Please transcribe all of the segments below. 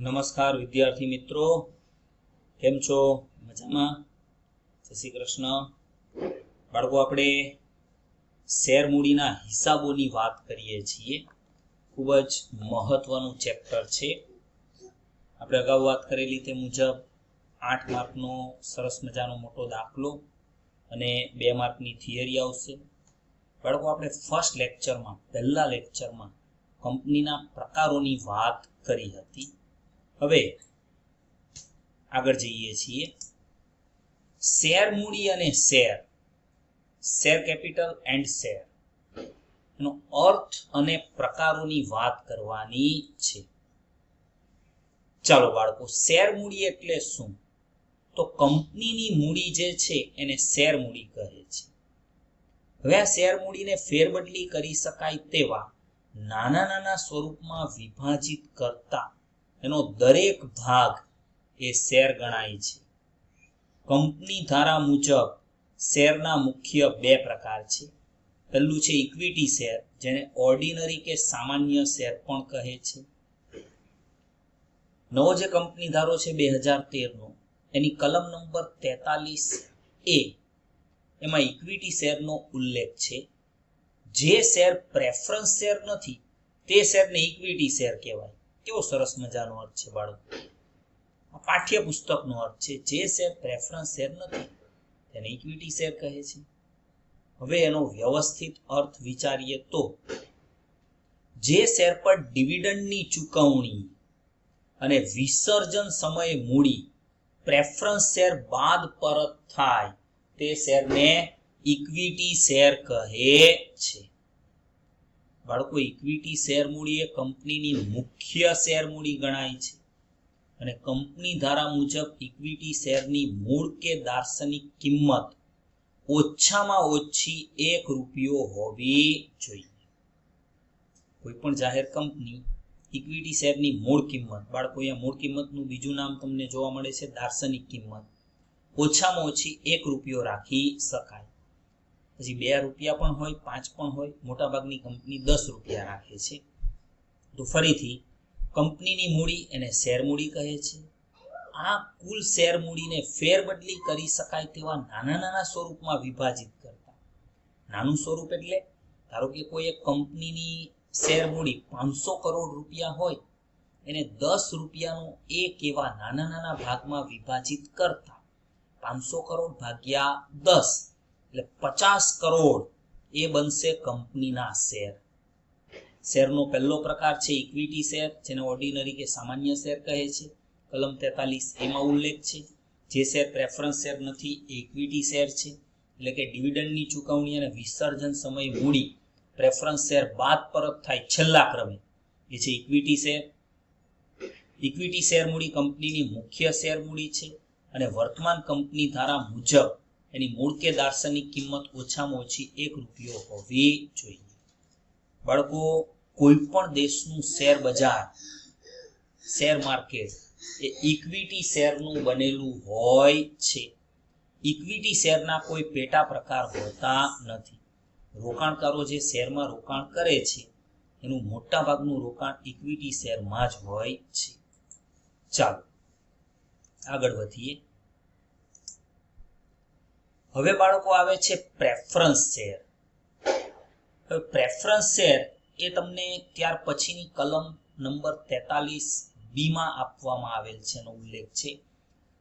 નમસ્કાર વિદ્યાર્થી મિત્રો. કેમ છો? મજામાં? જય શ્રી કૃષ્ણ. બાળકો, આપણે શેર મૂડીના હિસાબોની વાત કરીએ છીએ. ખૂબ જ મહત્વનું ચેપ્ટર છે. આપણે અગાઉ વાત કરેલી તે મુજબ આઠ માર્કનો સરસ મજાનો મોટો દાખલો અને બે માર્કની થિયરી આવશે. બાળકો, આપણે ફર્સ્ટ લેક્ચરમાં, પહેલા લેક્ચરમાં કંપનીના પ્રકારોની વાત કરી હતી. હવે આગળ જઈએ છીએ. શેર મૂડી અને share. Share capital and share. એનો અર્થ અને પ્રકારોની વાત કરવાની છે. ચાલો બાળકો, શેર મૂડી એટલે શું? તો કંપનીની મૂડી જે છે એને શેર મૂડી કહે છે. હવે આ શેર મૂડીને ફેરબદલી કરી શકાય તેવા નાના નાના સ્વરૂપમાં વિભાજિત કરતા એનો દરેક ભાગ એ શેર ગણાય છે. કંપની ધારા મુજબ શેરના મુખ્ય બે પ્રકાર છે. પહેલું છે ઇક્વિટી શેર, જેને ઓર્ડિનરી કે સામાન્ય શેર પણ કહે છે. નવો જે કંપની ધારો છે બે હજાર તેરનો, એની કલમ નંબર તેતાલીસ એ, એમાં ઇક્વિટી શેરનો ઉલ્લેખ છે. જે શેર પ્રેફરન્સ શેર નથી, તે શેરને ઇક્વિટી શેર કહેવાય. કેવો સરસ મજાનો અર્થ છે બાળકો? આ પાઠ્ય પુસ્તકનો અર્થ છે જે શેર પ્રેફરન્સ શેર નથી, તેને ઇક્વિટી શેર કહે છે. હવે એનો વ્યવસ્થિત અર્થ વિચારીએ તો, જે શેર પર ડિવિડન્ડની ચૂકવણી અને વિસર્જન સમયે મૂડી પ્રેફરન્સ શેર બાદ પરત થાય, તે શેરને ઇક્વિટી શેર કહે છે. બાળકો ઇક્વિટી શેર મૂડી એ કંપનીની મુખ્ય શેર મૂડી ગણાય છે. અને કંપની ધારા મુજબ ઇક્વિટી શેરની મૂળ કે દાર્શનિક કિંમત ઓછામાં ઓછી એક રૂપિયો હોવી જોઈએ. કોઈ પણ જાહેર કંપની ઇક્વિટી શેરની મૂળ કિંમત, બાળકો અહીંયા મૂળ કિંમતનું બીજું નામ તમને જોવા મળે છે દાર્શનિક કિંમત, ઓછામાં ઓછી એક રૂપિયો રાખી શકાય. પછી બે રૂપિયા પણ હોય, પાંચ પણ હોય, મોટાભાગની કંપની દસ રૂપિયા રાખે છે. તો ફરીથી કંપનીની મૂડી એને શેર મૂડી કહે છે. આ કુલ શેર મૂડીને ફેરબદલી કરી શકાય તેવા નાના નાના સ્વરૂપમાં વિભાજિત કરતા. નાનું સ્વરૂપ એટલે, ધારો કે કોઈ એક કંપનીની શેર મૂડી પાંચસો કરોડ રૂપિયા હોય, એને દસ રૂપિયાનો એક એવા નાના નાના ભાગમાં વિભાજિત કરતા, પાંચસો કરોડ ભાગ્યા દસ એટલે પચાસ કરોડ એ બનશે કંપનીના શેર. શેરનો પહેલો પ્રકાર છે ઇક્વિટી શેર, જેને ઓર્ડિનરી કે સામાન્ય શેર કહે છે. કલમ તેતાલીસ એમાં ઉલ્લેખ છે. જે શેર પ્રેફરન્સ શેર નથી, એ ઇક્વિટી શેર છે. એટલે કે ડિવિડન્ડની ચૂકવણી અને વિસર્જન સમય મૂડી પ્રેફરન્સ શેર બાદ પરત થાય છેલ્લા ક્રમે. એ છે ઇક્વિટી શેર. ઇક્વિટી શેર મૂડી કંપનીની મુખ્ય શેર મૂડી છે અને વર્તમાન કંપની ધારા મુજબ એની મૂળ કે દાર્શનિક કિંમત ઓછામાં ઓછી એક રૂપિયો હોવી જોઈએ. બાળકો કોઈ પણ દેશનું શેર બજાર, શેર માર્કેટ એ ઇક્વિટી શેરનું બનેલું હોય છે. ઇક્વિટી શેરના કોઈ પેટા પ્રકાર હોતા નથી. રોકાણકારો જે શેરમાં રોકાણ કરે છે, એનું મોટા ભાગનું રોકાણ ઇક્વિટી શેરમાં જ હોય છે. ચાલો આગળ વધીએ. હવે બાળકો આવે છે પ્રેફરન્સ શેર હવે પ્રેફરન્સ શેર એ તમને ત્યાર પછીની કલમ નંબર તેતાલીસ બીમાં આપવામાં આવેલ છે એનો ઉલ્લેખ છે.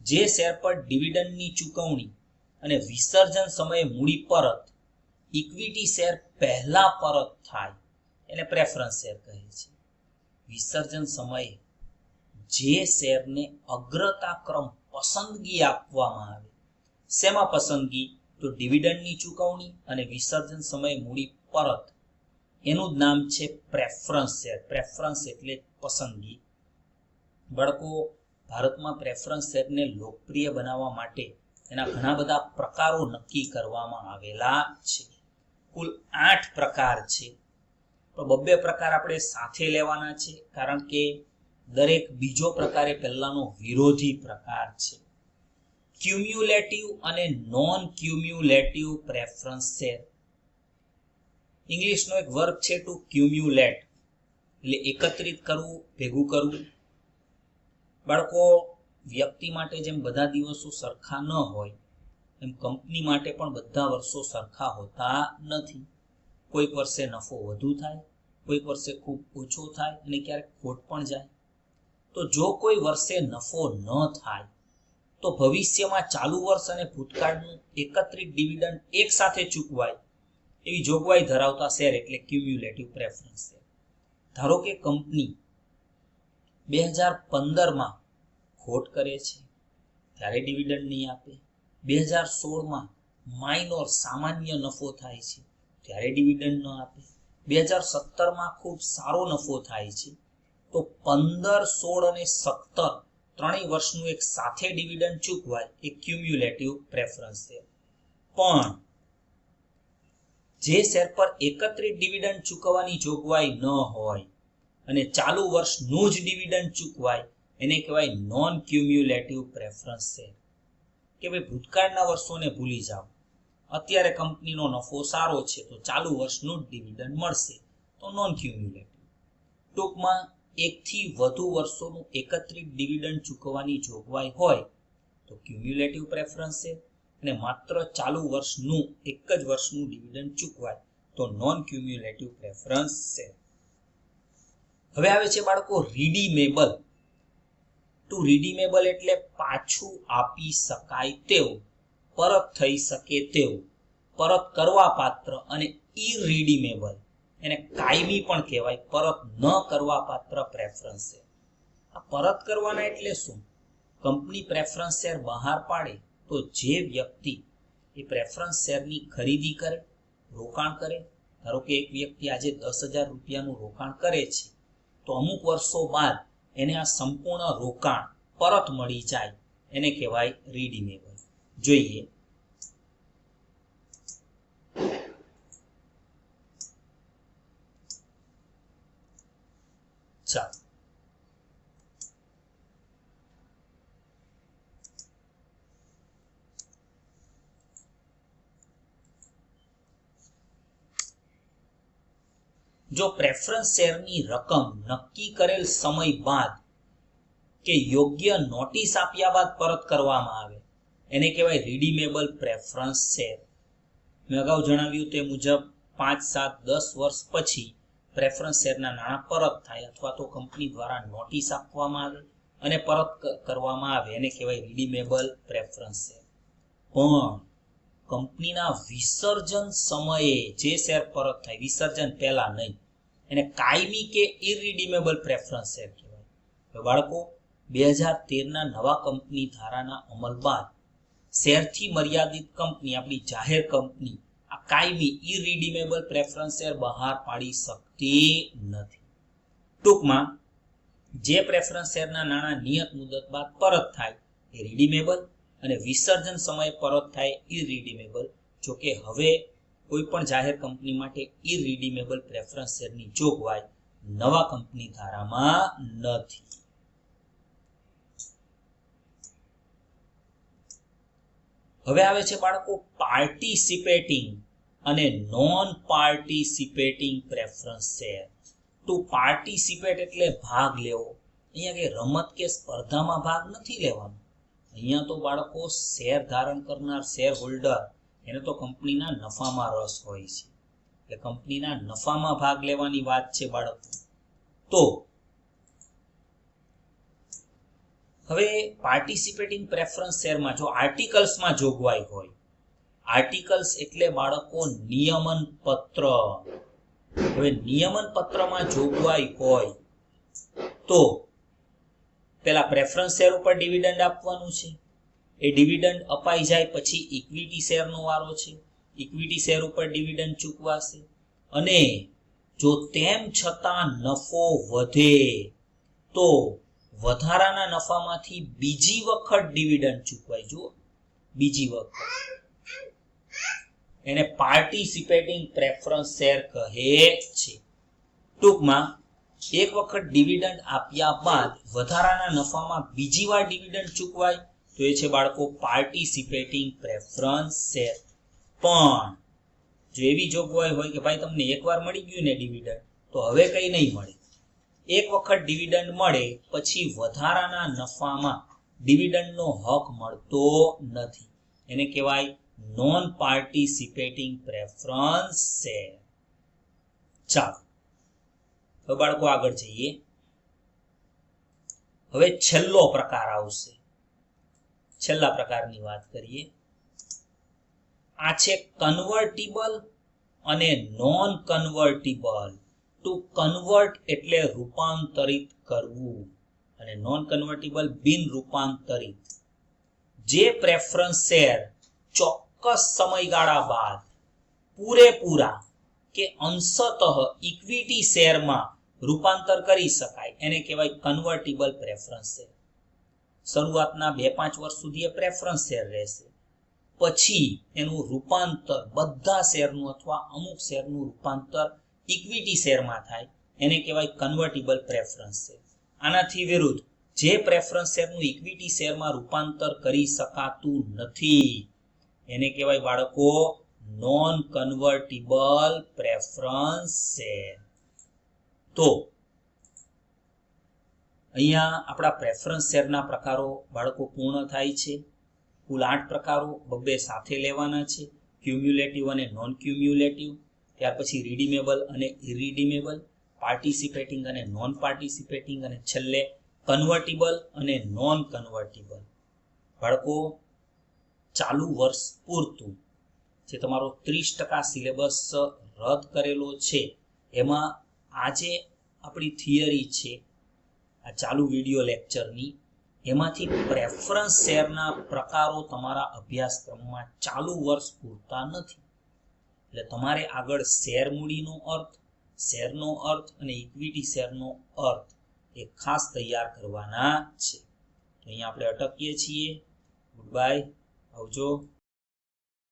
જે શેર પર ડિવિડન્ડની ચૂકવણી અને વિસર્જન સમયે મૂડી પરત ઇક્વિટી શેર પહેલા પરત થાય એને પ્રેફરન્સ શેર કહે છે. વિસર્જન સમયે જે શેરને અગ્રતાક્રમ પસંદગી આપવામાં આવે શેમાં પસંદગી? તો ડિવિડન્ડની ચૂકવણી અને વિસર્જન સમયે મૂડી પરત. એનું જ નામ છે પ્રેફરન્સ શેર પ્રેફરન્સ એટલે પસંદગી. બાળકો, ભારતમાં પ્રેફરન્સ શેરને લોકપ્રિય બનાવવા માટે એના ઘણા બધા પ્રકારો નક્કી કરવામાં આવેલા છે. કુલ આઠ પ્રકાર છે. તો બબ્બે પ્રકાર આપણે સાથે લેવાના છે, કારણ કે દરેક બીજો પ્રકાર એ પહેલાનો વિરોધી પ્રકાર છે. ક્યુમ્યુલેટિવ અને નોન ક્યુમ્યુલેટિવ પ્રેફરન્સ છે. ઇંગ્લિશનો એક વર્ગ છે ટુ ક્યુમ્યુલેટ એટલે એકત્રિત કરવું, ભેગું કરવું. બાળકો, વ્યક્તિ માટે જેમ બધા દિવસો સરખા ન હોય, એમ કંપની માટે પણ બધા વર્ષો સરખા હોતા નથી. કોઈક વર્ષે નફો વધુ થાય, કોઈક વર્ષે ખૂબ ઓછો થાય અને ક્યારેક ખોટ પણ જાય. તો જો કોઈ વર્ષે નફો ન થાય તો ભવિષ્યમાં ચાલુ વર્ષ અને ભૂતકાળનું એકત્રિત ડિવિડન્ડ એક સાથે ચૂકવાય એવી જોગવાઈ ધરાવતા શેર એટલે ક્યુમ્યુલેટિવ પ્રેફરન્સ શેર ધારો કે કંપની બે હજાર પંદરમાં ખોટ કરે છે, ત્યારે ડિવિડન્ડ નહીં આપે. બે હજાર સોળમાં માઇનોર સામાન્ય નફો થાય છે, ત્યારે ડિવિડન્ડ ન આપે. બે હજાર સત્તરમાં ખૂબ સારો નફો થાય છે, તો પંદર, સોળ અને સત્તર ત્રણેય વર્ષનું એક સાથે ડિવિડન્ડ ચૂકવાય એ ક્યુમ્યુલેટિવ પ્રેફરન્સ છે. પણ જે શેર પર એકત્રિત ડિવિડન્ડ ચૂકવવાની જોગવાઈ ન હોય અને ચાલુ વર્ષનું જ ડિવિડન્ડ ચૂકવાય, એને કહેવાય નોન ક્યુમ્યુલેટિવ પ્રેફરન્સ શેર કે ભાઈ ભૂતકાળના વર્ષોને ભૂલી જાઓ. અત્યારે કંપનીનો નફો સારો છે, તો ચાલુ વર્ષનું જ ડિવિડન્ડ મળશે. તો નોન ક્યુમ્યુલેટિવ ટૂંકમાં એકથી વધુ વર્ષોનું એકત્રિત ડિવિડન્ડ ચૂકવવાની જોગવાઈ હોય તો ક્યુમ્યુલેટિવ પ્રેફરન્સ છે અને માત્ર ચાલુ વર્ષનું એક જ વર્ષનું ડિવિડન્ડ ચૂકવાય તો નોન ક્યુમ્યુલેટિવ પ્રેફરન્સ છે. હવે આવે છે બાળકો રીડીમેબલ ટુ રીડીમેબલ એટલે પાછું આપી શકાય તેવું, પરત થઈ શકે તેવું, પરત કરવા પાત્ર અને ઇરીડીમેબલ એને કાયમી પણ કહેવાય. પરત ન કરવા પાત્ર પ્રેફરન્સ છે. આ પરત કરવાના એટલે શું? કંપની પ્રેફરન્સ શેર બહાર પાડે તો જે વ્યક્તિ એ પ્રેફરન્સ શેરની ખરીદી કરે, રોકાણ કરે, ધારો કે એક વ્યક્તિ આજે દસ હજાર રૂપિયાનું રોકાણ કરે છે, તો અમુક વર્ષો બાદ એને આ સંપૂર્ણ રોકાણ પરત મળી જાય. એને કહેવાય રીડિમેબલ જોઈએ. ચાલો જો પ્રેફરન્સ શેરની રકમ નક્કી કરેલ સમય બાદ કે યોગ્ય નોટિસ આપ્યા બાદ પરત કરવામાં આવે, એને કહેવાય રિડીમેબલ પ્રેફરન્સ શેર મેં અગાઉ જણાવ્યું તે મુજબ પાંચ, સાત, દસ વર્ષ પછી પ્રેફરન્સ શેરના નાણાં પરત થાય અથવા તો કંપની દ્વારા નોટિસ આપવામાં આવે અને પરત કરવામાં આવે. એને કહેવાય રિડીમેબલ પ્રેફરન્સ શેર પણ કંપનીના વિસર્જન સમયે જે શેર પરત થાય, વિસર્જન પહેલા નહીં. એને કાયમી કે ઇરિડીમેબલ પ્રેફરન્સ શેર કહેવાય. બાળકો, બે હજાર તેરના નવા કંપની ધારાના અમલ બાદ શેરથી મર્યાદિત કંપની, આપણી જાહેર કંપની કાયમી ઇરિડિમેબલ પ્રેફરન્સ શેર બહાર પાડી શકતી નથી. ટૂંકમાં, જે પ્રેફરન્સ શેરના નાણાં નિયત મુદત બાદ પરત થાય એ રિડિમેબલ અને વિસર્જન સમયે પરત થાય ઇરિડિમેબલ જો કે હવે કોઈ પણ જાહેર કંપની માટે ઇરિડિમેબલ પ્રેફરન્સ શેરની જોગવાઈ નવા કંપની ધારામાં નથી. હવે આવે છે બાળકો પાર્ટિસિપેટિંગ અને non participating preference share to participate એટલે ભાગ લેવો. અહીંયા કે રમત કે સ્પર્ધામાં ભાગ નથી લેવાનો. અહીંયા તો બાળકો શેર ધારણ કરનાર શેર હોલ્ડર એને તો કંપનીના નફામાં રસ હોય છે. એટલે કંપનીના નફામાં ભાગ લેવાની વાત છે બાળકો. તો હવે પાર્ટિસિપેટિંગ પ્રેફરન્સ શેરમાં જો આર્ટિકલ્સમાં જોગવાઈ હોય આર્ટિકલ્સ એટલે બાળકો નિયમન પત્ર હવે નિયમન પત્રમાં જોગવાઈ હોય તો પેલા પ્રેફરન્સ શેર ઉપર ડિવિડન્ડ આપવાનું છે. એ ડિવિડન્ડ અપાઈ જાય પછી ઇક્વિટી શેરનો વારો છે. ઇક્વિટી શેર ઉપર ડિવિડન્ડ ચૂકવાશે. અને જો તેમ છતાં નફો વધે તો વધારાના નફામાંથી બીજી વખત ડિવિડન્ડ ચૂકવાય જુઓ. બીજી વખત. એને પાર્ટિસિપેટિંગ પ્રેફરન્સ શેર કહે છે. ટૂંકમાં, એક વખત ડિવિડન્ડ આપ્યા બાદ વધારાના નફામાં બીજી વાર ડિવિડન્ડ ચૂકવાય, તો એ છે બાળકો પાર્ટિસિપેટિંગ પ્રેફરન્સ શેર પણ, જો એવી જોગવાઈ હોય કે ભાઈ તમને એકવાર મળી ગયું ને ડિવિડન્ડ તો હવે કંઈ નહીં મળે. એક વખત ડિવિડન્ડ મળે, પછી વધારાના નફામાં ડિવિડન્ડનો હક મળતો નથી. એને કહેવાય નોન પાર્ટિસિપેટિંગ પ્રેફરન્સ શેર ચાલો, હવે બાળકો આગળ જઈએ. હવે છેલ્લો પ્રકાર આવશે. છેલ્લા પ્રકારની વાત કરીએ. આ છે કન્વર્ટિબલ અને નોન કન્વર્ટિબલ ટુ કન્વર્ટ એટલે રૂપાંતરિત કરવું. અને નોન કન્વર્ટિબલ બિન રૂપાંતરિત. જે પ્રેફરન્સ શેર ચોક્કસ સમયગાળા બાદ પૂરેપૂરા કે અંશતઃ ઇક્વિટી શેરમાં રૂપાંતર કરી શકાય. એને કહેવાય કન્વર્ટિબલ પ્રેફરન્સ શેર શરૂઆતના બે પાંચ વર્ષ સુધી એ પ્રેફરન્સ શેર રહેશે. પછી એનું રૂપાંતર બધા શેરનું અથવા અમુક શેરનું રૂપાંતર ઇક્વિટી શેરમાં થાય. એને કહેવાય કન્વર્ટિબલ પ્રેફરન્સ શેર આનાથી વિરુદ્ધ જે પ્રેફરન્સ શેરનું ઇક્વિટી શેરમાં રૂપાંતર કરી શકાતું નથી. એને કહેવાય બાળકો નોન કન્વર્ટિબલ પ્રેફરન્સ શેર તો, અહીંયા આપણા પ્રેફરન્સ શેરના પ્રકારો બાળકો પૂર્ણ થાય છે? કુલ આઠ પ્રકારો બબ્બે સાથે લેવાના છે. ક્યુમ્યુલેટિવ અને નોન ક્યુમ્યુલેટિવ ત્યાર પછી રિડિમેબલ અને ઇરીડીમેબલ પાર્ટિસિપેટિંગ અને નોન પાર્ટિસિપેટિંગ અને છેલ્લે કન્વર્ટિબલ અને નોન કન્વર્ટિબલ બાળકો ચાલુ વર્ષ પૂરતું. જે તમારો ત્રીસ ટકા સિલેબસ રદ કરેલો છે. એમાં આજે આપણી થિયરી છે, આ ચાલુ વીડિયો લેક્ચરની. એમાંથી પ્રેફરન્સ શેરના પ્રકારો તમારા અભ્યાસક્રમમાં ચાલુ વર્ષ પૂરતા નથી. એટલે તમારે આગળ શેર મૂડીનો અર્થ, શેરનો અર્થ અને ઇક્વિટી શેરનો અર્થ એ ખાસ તૈયાર કરવાના છે. તો અહીંયા આપણે અટકીએ છીએ. ગુડ બાય આવજો.